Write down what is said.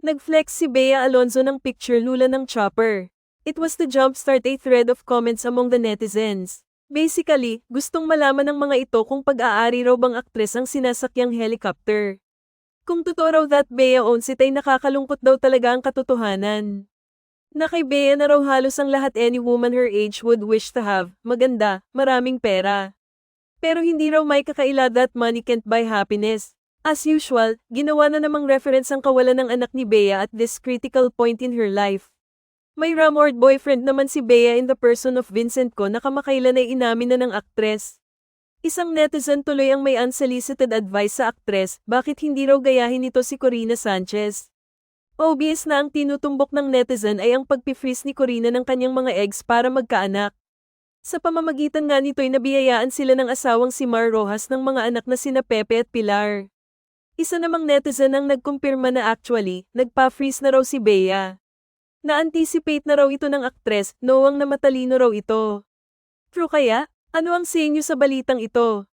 Nag-flex si Bea Alonzo ng picture lula ng chopper. It was to jumpstart a thread of comments among the netizens. Basically, gustong malaman ng mga ito kung pag-aari raw bang aktres ang sinasakyang helicopter. Kung totoo raw that Bea owns it ay nakakalungkot daw talaga ang katotohanan. Na kay Bea na raw halos ang lahat any woman her age would wish to have, maganda, maraming pera. Pero hindi raw may kakaila that money can't buy happiness. As usual, ginawa na namang reference ang kawalan ng anak ni Bea at this critical point in her life. May rumored boyfriend naman si Bea in the person of Vincent ko na kamakailan ay inamin na ng aktres. Isang netizen tuloy ang may unsolicited advice sa aktres, bakit hindi raw gayahin nito si Corina Sanchez. Obvious na ang tinutumbok ng netizen ay ang pagpifreeze ni Corina ng kanyang mga eggs para magkaanak. Sa pamamagitan nga nito'y nabiyayaan sila ng asawang si Mar Rojas ng mga anak na sina Pepe at Pilar. Isa namang netizen ang nagkumpirma na actually, nagpa-freeze na raw si Bea. Na-anticipate na raw ito ng aktres, knowang na matalino raw ito. True kaya? Ano ang sa inyo sa balitang ito?